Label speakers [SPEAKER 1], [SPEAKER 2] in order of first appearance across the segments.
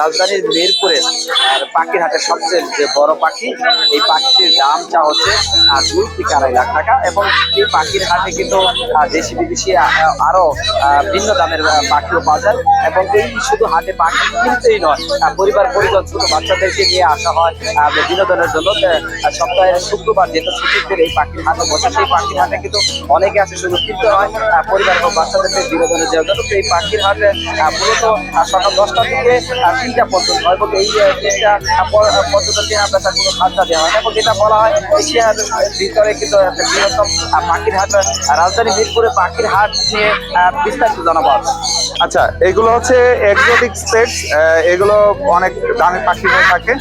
[SPEAKER 1] রাজধানীর মিরপুরে আর পাখির হাটের সবচেয়ে যে বড় পাখি, এই পাখিটির দাম চা হচ্ছে দুই থেকে আড়াই লাখ টাকা এবং এই পাখির হাটে কিন্তু দেশি বিদেশি আরও ভিন্ন দামের পাখিও পাওয়া যায় এবং এই শুধু হাটে পাখি কিনতেই নয় পরিবার পরিজন ছোট বাচ্চাদেরকে নিয়ে আসা হয় বিনোদনের জন্য। সপ্তাহে শুক্রবার যেহেতু ছুটির এই পাখির হাটে বসে, সেই পাখির হাটে কিন্তু অনেকে আছে শুধু কিনতে হয় পরিবার এবং বাচ্চাদেরকে বিনোদনের জন্য। এই পাখির হাটে মূলত সকাল দশটা থেকে তিনটা পদ্ধতি হয় এবং এই তিনটা পদ্ধতি আমরা পর্যন্ত কেনা খাদ্য দেওয়া হয় এবং যেটা বলা হয়, এশিয়ার ভিতরে কিন্তু একটা বৃহত্তম পাখির হাট রাজধানী মিরপুরে পাখির হাট নিয়ে বিস্তারিত জানাব
[SPEAKER 2] আচ্ছা এগুলো হচ্ছে এক্সোটিক স্টেট এগুলো অনেক দামি পাখি হয়ে থাকে।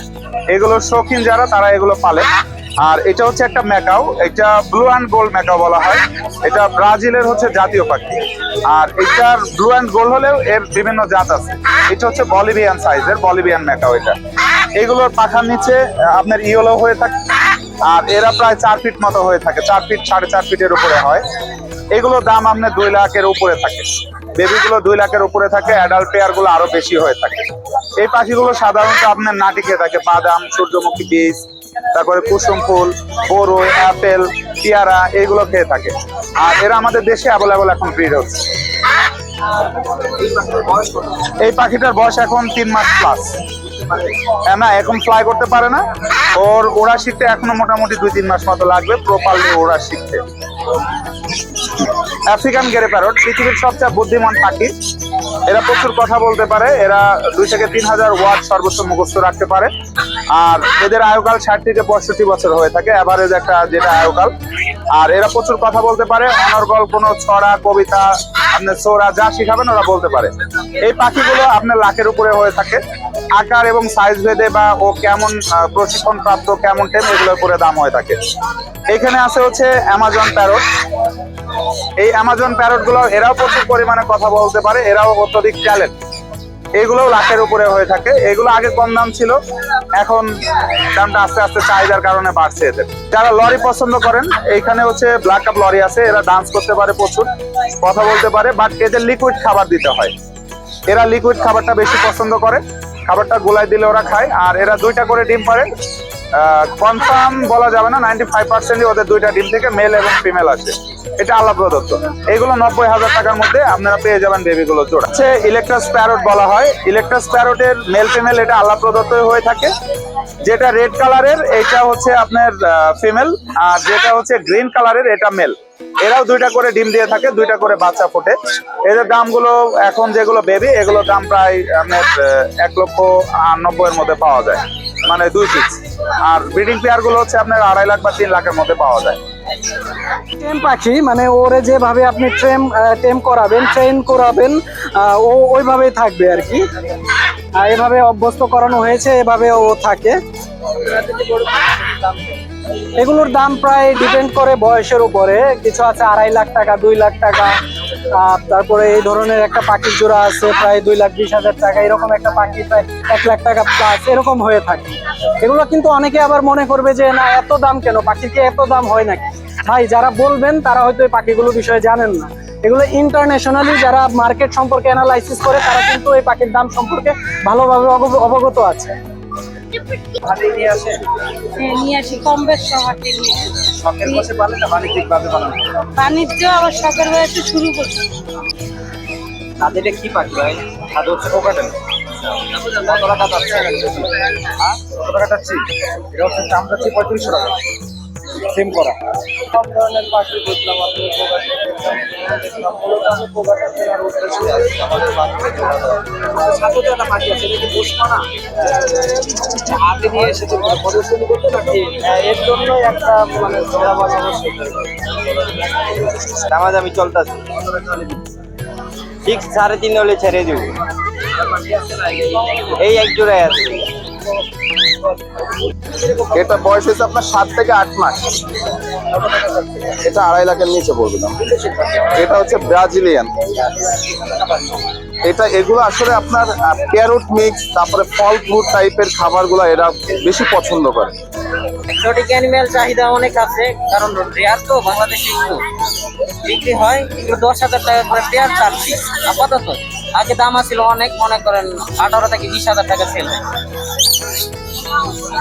[SPEAKER 2] এগুলো শৌখিন যারা, তারা এগুলো পালে। আর এটা হচ্ছে একটা ম্যাকাও, এটা ব্লু অ্যান্ড গোল্ড ম্যাকাও বলা হয়। এটা ব্রাজিলের হচ্ছে জাতীয় পাখি। আর এটার ব্লু অ্যান্ড গোল্ড হলেও এর বিভিন্ন জাত আছে। এটা হচ্ছে বলিভিয়ান সাইজের বলিভিয়ান ম্যাকাও এটা। এগুলোর পাখার নিচে আপনার ইয়েলো হয়ে থাকে, আর এরা প্রায় চার ফিট মতো হয়ে থাকে। চার ফিট সাড়ে চার ফিটের উপরে হয়। এগুলো দাম আপনার দুই লাখের উপরে থাকে। বেবিগুলো দুই লাখের উপরে থাকে অ্যাডাল্ট পেয়ারগুলো আরও বেশি হয়ে থাকে। এই পাখিগুলো সাধারণত আপনার নাটি খেয়ে থাকে, বাদাম, সূর্যমুখী বীজ তারপরে কুসুম ফুল বড়ো অ্যাপেল পেয়ারা এইগুলো খেয়ে থাকে। আর এরা আমাদের দেশে অ্যাভেলেবল এখন ব্রিড হচ্ছে এই পাখিটার বয়স এখন তিন মাস প্লাস না, এখন ফ্লাই করতে পারে না। ওর ওরা শিখতে এখনও মোটামুটি দুই, তিন মাস মতো লাগবে প্রপারলি ওরা শিখতে আফ্রিকান গেরে প্যারট পৃথিবীর সবচেয়ে বুদ্ধিমান পাখি। এরা প্রচুর কথা বলতে পারে, এরা দুই থেকে তিন হাজার ওয়ার্ড সর্বোচ্চ মুখস্থ রাখতে পারে। আর এদের আয়ুকাল ষাট থেকে পঁয়ষট্টি বছর হয়ে থাকে অ্যাভারেজ একটা যেটা আয়ুকাল। আর এরা প্রচুর কথা বলতে পারে, অনর্গল কোনো ছড়া, কবিতা, আপনার ছোড়া যা শিখাবেন ওরা বলতে পারে। এই পাখিগুলো আপনার লাখের উপরে হয়ে থাকে। আকার এবং সাইজ ভেদে বা ও কেমন প্রশিক্ষণ প্রাপ্ত কেমন টেম এগুলোর উপরে দাম হয়ে থাকে। এখানে আছে হচ্ছে অ্যামাজন প্যারট এই অ্যামাজন প্যারটগুলো, এরাও প্রচুর পরিমাণে কথা বলতে পারে, এরাও অত্যধিক ট্যালেন্ট এগুলোও লাখের উপরে হয়ে থাকে। এগুলো আগে কম দাম ছিল, এখন দামটা আস্তে আস্তে চাহিদার কারণে বাড়ছে এদের। যারা লরি পছন্দ করেন এইখানে হচ্ছে ব্ল্যাক কাপ লরি আছে, এরা ডান্স করতে পারে প্রচুর, কথা বলতে পারে বাট এদের লিকুইড খাবার দিতে হয়। এরা লিকুইড খাবারটা বেশি পছন্দ করে। খাবারটা গোলায় দিলে ওরা খায়, আর এরা দুইটা করে ডিম পারে। কনফার্ম বলা যাবে না নাইনটি ফাইভ পার্সেন্টই ওদের দুইটা ডিম থেকে মেল এবং ফিমেল আছে। এটা আল্লাহ প্রদত্ত। এগুলো নব্বই হাজার টাকার মধ্যে আপনারা পেয়ে যাবেন বেবিগুলো জোড়া। হচ্ছে ইলেকট্রাস প্যারট বলা হয়। ইলেকট্রাস প্যারটের মেল ফিমেল এটা আল্লাহ প্রদত্তই হয়ে থাকে। যেটা রেড কালারের এটা হচ্ছে আপনার ফিমেল আর যেটা হচ্ছে গ্রিন কালারের এটা মেল এরাও দুইটা করে ডিম দিয়ে থাকে, দুইটা করে বাচ্চা ফোটে। এদের দামগুলো এখন যেগুলো বেবি এগুলো দাম প্রায় আপনার এক লক্ষ নব্বই এর মধ্যে পাওয়া যায়। মানে দুই পিস আর ব্রিডিং পেয়ারগুলো হচ্ছে আপনার আড়াই লাখ বা তিন লাখের মধ্যে পাওয়া যায়।
[SPEAKER 3] টেম পাখি মানে ওরে যেভাবে আপনি ট্রেম টেম করাবেন ট্রেন করাবেন ও ওইভাবেই থাকবে আর কি। আর এভাবে অভ্যস্ত করানো হয়েছে এভাবে ও থাকে। এগুলোর দাম প্রায় ডিপেন্ড করে বয়সের উপরে। কিছু আছে আড়াই লাখ টাকা, দুই লাখ টাকা তারপরে এই ধরনের একটা পাখির জোড়া আছে, প্রায় দুই লাখ বিশ হাজার টাকা, এরকম একটা পাখি প্রায় এক লাখ টাকা প্লাস এরকম হয়ে থাকে। এগুলো কিন্তু অনেকে আবার মনে করবে যে, না, এত দাম কেন? পাখির কি এত দাম হয় নাকি? ভাই, যারা বলবেন, তারা হয়তো এই পাখিগুলো বিষয়ে জানেন না। এগুলো ইন্টারন্যাশনালি যারা মার্কেট সম্পর্কে অ্যানালাইসিস করে তারা কিন্তু এই পাখির দাম সম্পর্কে ভালোভাবে অবগ- অবগত আছে।
[SPEAKER 4] হ্যাঁ, বাণিজ্য আবার শখের বয়সে শুরু করছি।
[SPEAKER 1] তাদের এটা কি পাখি ভাই? তাদের হচ্ছে কোকাটেল কত টাকা যাচ্ছে হ্যাঁ? কত টাকা যাচ্ছি এটা হচ্ছে দাম যাচ্ছে পঁয়ত্রিশশো টাকা। সেম করা। সব ধরনের পাখি দেখলাম আপনি আমাদের। সাথে তো একটা পাখি আছে এটা কি বসবো না হাতে নিয়ে এসে তো প্রদর্শনী করতে নাকি এর জন্য একটা মানে জোড়া বানানো
[SPEAKER 5] দামাদামি চলতেছে। ফিক্স সাড়ে তিন হলে ছেড়ে দিব। এই এক জোড়ায় আছে।
[SPEAKER 2] এটা বয়স হয়েছে আপনার সাত থেকে আট মাস। এটা আড়াই লাখের নিচে পড়বে দাম এটা হচ্ছে ব্রাজিলিয়ান। এটা এগুলো আসলে আপনার প্যারোট মিক্স তারপরে ফল ফ্রুট টাইপের খাবারগুলো এরা বেশি পছন্দ করে।
[SPEAKER 5] এক্সোটিক অ্যানিমেল চাহিদা অনেক আছে, কারণ রেয়ার তো বাংলাদেশে বিক্রি হয় দশ হাজার টাকা করে পেয়ার চাচ্ছি, আপাতত। আগে দাম আছিল অনেক মনে করেন আঠারো থেকে বিশ হাজার টাকা সেল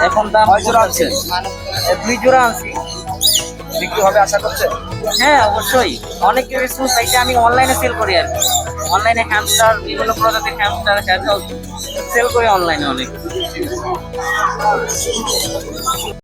[SPEAKER 5] এখন দাম
[SPEAKER 1] আনছেন?
[SPEAKER 5] দুই জোড়া আনছি।
[SPEAKER 1] বিক্রি হবে আশা করছে
[SPEAKER 5] হ্যাঁ অবশ্যই। অনেক কিছু চাইতে আমি অনলাইনে সেল করি আর অনলাইনে হ্যামস্টার বিভিন্ন প্রজাতির হ্যামস্টার সেল করি অনলাইনে অনেক।